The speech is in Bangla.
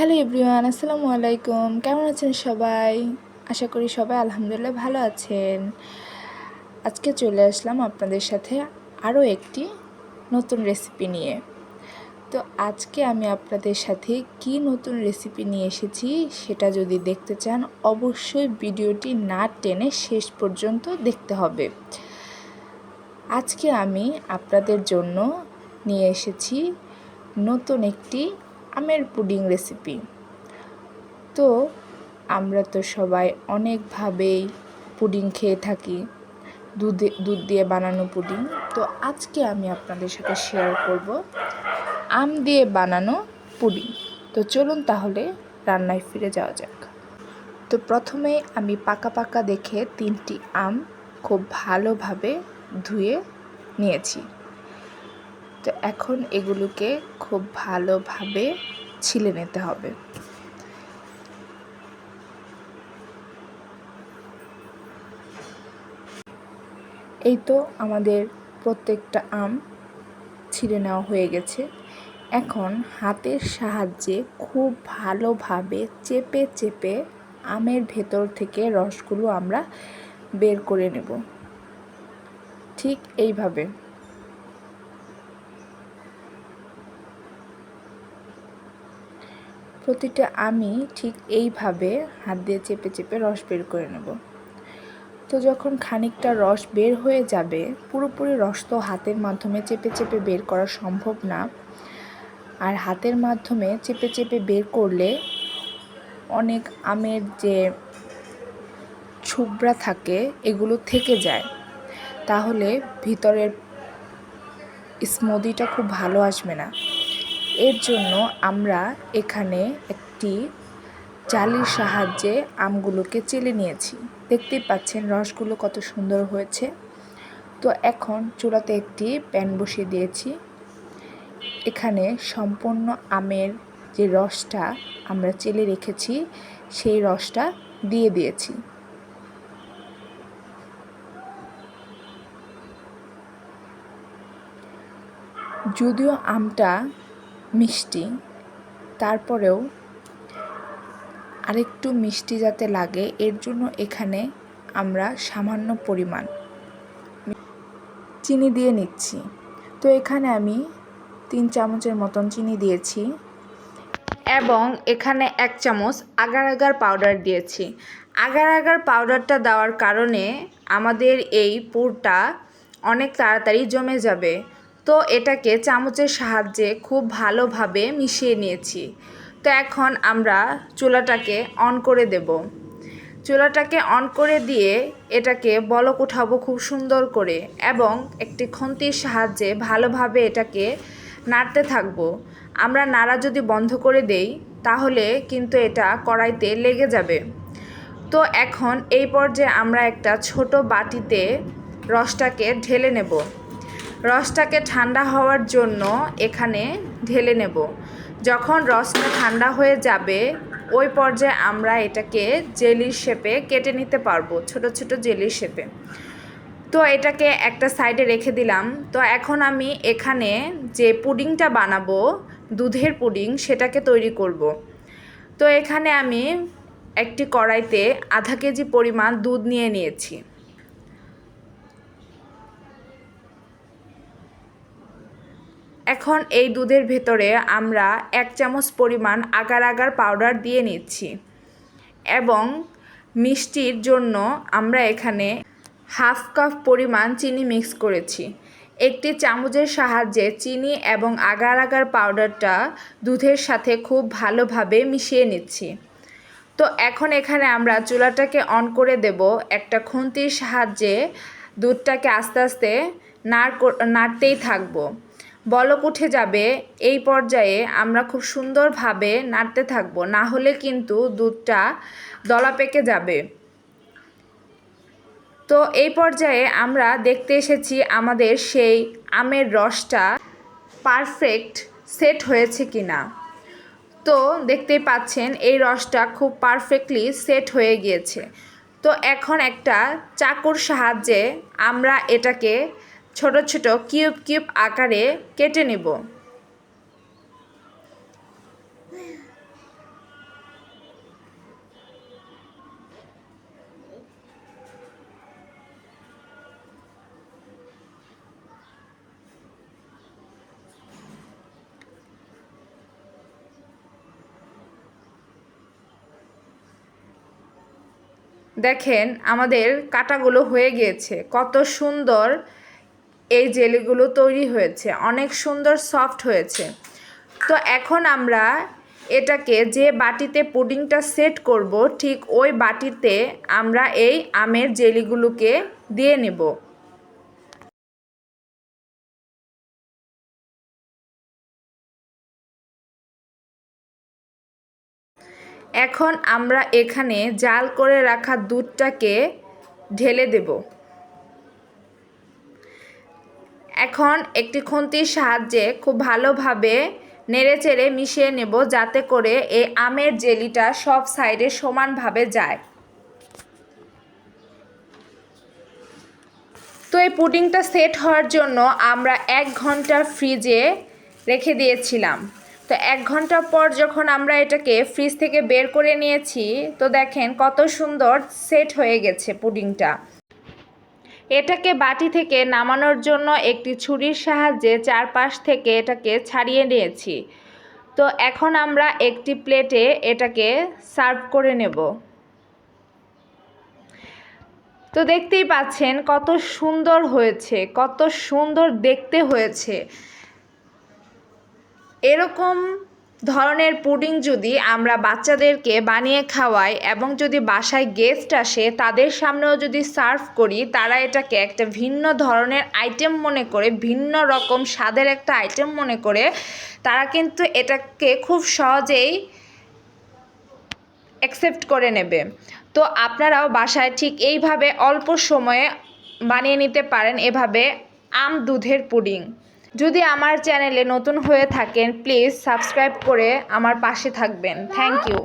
হ্যালো এভরিওয়ান, আসসালামু আলাইকুম। কেমন আছেন সবাই? আশা করি সবাই আলহামদুলিল্লাহ ভালো আছেন। আজকে চলে আসলাম আপনাদের সাথে আরও একটি নতুন রেসিপি নিয়ে। তো আজকে আমি আপনাদের সাথে কি নতুন রেসিপি নিয়ে এসেছি সেটা যদি দেখতে চান, অবশ্যই ভিডিওটি না টেনে শেষ পর্যন্ত দেখতে হবে। আজকে আমি আপনাদের জন্য নিয়ে এসেছি নতুন একটি আমের পুডিং রেসিপি তো আমরা তো সবাই অনেকভাবেই পুডিং খেয়ে থাকি, দুধে, দুধ দিয়ে বানানো পুডিং। তো আজকে আমি আপনাদের সাথে শেয়ার করব আম দিয়ে বানানো পুডিং। তো চলুন তাহলে রান্নায় ফিরে যাওয়া যাক। তো প্রথমে আমি পাকা পাকা দেখে তিনটি আম খুব ভালোভাবে ধুয়ে নিয়েছি। তো এখন এগুলোকে খুব ভালোভাবে ছিলে নিতে হবে। এই তো আমাদের প্রত্যেকটা আম ছিঁড়ে নেওয়া হয়ে গেছে। এখন হাতের সাহায্যে খুব ভালোভাবে চেপে চেপে আমের ভেতর থেকে রসগুলো আমরা বের করে নেব। ঠিক এইভাবে। প্রতিটা আমি ঠিক এইভাবে হাত দিয়ে চেপে চেপে রস বের করে নেব। তো যখন খানিকটা রস বের হয়ে যাবে, পুরোপুরি রস তো হাতের মাধ্যমে চেপে চেপে বের করা সম্ভব না। আর হাতের মাধ্যমে চেপে চেপে বের করলে অনেক আমের যে ছুবড়া থাকে, এগুলো থেকে যায়। তাহলে ভিতরের স্মুদিটা খুব ভালো আসবে না। এর জন্য আমরা এখানে একটি জালির সাহায্যে আমগুলোকে চেলে নিয়েছি। দেখতেই পাচ্ছেন রসগুলো কত সুন্দর হয়েছে। তো এখন চুলাতে একটি প্যান বসিয়ে দিয়েছি। এখানে সম্পূর্ণ আমের যে রসটা আমরা চেলে রেখেছি, সেই রসটা দিয়ে দিয়েছি। যদিও আমটা মিষ্টি। তারপরেও আরেকটু মিষ্টি যাতে লাগে, এর জন্য এখানে আমরা সামান্য পরিমাণ চিনি দিয়ে নিচ্ছি। তো এখানে আমি তিন চামচের মতন চিনি দিয়েছি এবং এখানে এক চামচ আগার আগার পাউডার দিয়েছি। আগার আগার পাউডারটা দেওয়ার কারণে আমাদের এই পুরটা অনেক তাড়াতাড়ি জমে যাবে। তো এটাকে চামচের সাহায্যে খুব ভালোভাবে মিশিয়ে নিয়েছি। তো এখন আমরা চুলাটাকে অন করে দেব। চুলাটাকে অন করে দিয়ে এটাকে বলক উঠাবো খুব সুন্দর করে এবং একটি খন্তির সাহায্যে ভালোভাবে এটাকে নাড়তে থাকব। আমরা নাড়া যদি বন্ধ করে দেই, তাহলে কিন্তু এটা কড়াইতে লেগে যাবে। তো এখন এই পর্যায়ে আমরা একটা ছোট বাটিতে রসটাকে ঢেলে নেব। রসটাকে ঠান্ডা হওয়ার জন্য এখানে ঢেলে নেব। যখন রসটা ঠান্ডা হয়ে যাবে, ওই পর্যায়ে আমরা এটাকে জেলির শেপে কেটে নিতে পারব, ছোট ছোট জেলির শেপে। তো এটাকে একটা সাইডে রেখে দিলাম। তো এখন আমি এখানে যে পুডিংটা বানাবো, দুধের পুডিং, সেটাকে তৈরি করব। তো এখানে আমি একটি কড়াইতে আধা কেজি পরিমাণ দুধ নিয়ে নিয়েছি। এখন এই দুধের ভেতরে আমরা এক চামচ পরিমাণ আগার আগার পাউডার দিয়ে নিচ্ছি এবং মিষ্টির জন্য আমরা এখানে হাফ কাপ পরিমাণ চিনি মিক্স করেছি। একটি চামচের সাহায্যে চিনি এবং আগার আগার পাউডারটা দুধের সাথে খুব ভালোভাবে মিশিয়ে নিচ্ছি। তো এখন এখানে আমরা চুলাটাকে অন করে দেব। একটা খুন্তির সাহায্যে দুধটাকে আস্তে আস্তে নাড় নাড়তেই থাকব। বলক উঠে যাবে, এই পর্যায়ে আমরা খুব সুন্দরভাবে নাড়তে থাকব। না হলে কিন্তু দুধটা দলা পেকে যাবে। তো এই পর্যায়ে আমরা দেখতে এসেছি আমাদের সেই আমের রসটা পারফেক্ট সেট হয়েছে কি না তো দেখতেই পাচ্ছেন, এই রসটা খুব পারফেক্টলি সেট হয়ে গিয়েছে। তো এখন একটা চাকুর সাহায্যে আমরা এটাকে ছোট ছোট কিউব কিউব আকারে কেটে নেব। দেখেন আমাদের কাটাগুলো হয়ে গিয়েছে। কত সুন্দর এই জেলিগুলো তৈরি হয়েছে। অনেক সুন্দর, সফট হয়েছে। তো এখন আমরা এটাকে যে বাটিতে পুডিংটা সেট করব, ঠিক ওই বাটিতে আমরা এই আমের জেলিগুলোকে দিয়ে নেব। এখন আমরা এখানে জাল করে রাখা দুধটাকে ঢেলে দেব। এখন একটি খুন্তির সাহায্যে খুব ভালোভাবে নেড়ে চেড়ে মিশিয়ে নেব যাতে করে এই আমের জেলিটা সব সাইডে সমানভাবে যায়। তো এই পুডিংটা সেট হওয়ার জন্য আমরা এক ঘণ্টা ফ্রিজে রেখে দিয়েছিলাম। তো এক ঘণ্টা পর যখন আমরা এটাকে ফ্রিজ থেকে বের করে নিয়েছি, তো দেখেন কত সুন্দর সেট হয়ে গেছে পুডিংটা। এটাকে বাটি থেকে নামানোর জন্য একটি ছুরির সাহায্যে চারপাশ থেকে এটাকে ছাড়িয়ে নিয়েছি। তো এখন আমরা একটি প্লেটে এটাকে সার্ভ করে নেব। তো দেখতেই পাচ্ছেন কত সুন্দর হয়েছে, কত সুন্দর দেখতে হয়েছে। এরকম ধরনের পুডিং যদি আমরা বাচ্চাদেরকে বানিয়ে খাওয়াই এবং যদি বাসায় গেস্ট আসে, তাদের সামনেও যদি সার্ভ করি, তারা এটাকে একটা ভিন্ন ধরনের আইটেম মনে করে, ভিন্ন রকম স্বাদের একটা আইটেম মনে করে, তারা কিন্তু এটাকে খুব সহজেই অ্যাকসেপ্ট করে নেবে। তো আপনারাও বাসায় ঠিক এইভাবে অল্প সময়ে বানিয়ে নিতে পারেন এভাবে আম দুধের পুডিং। যদি আমার চ্যানেলে নতুন হয়ে থাকেন প্লিজ সাবস্ক্রাইব করে আমার পাশে থাকবেন। Thank you.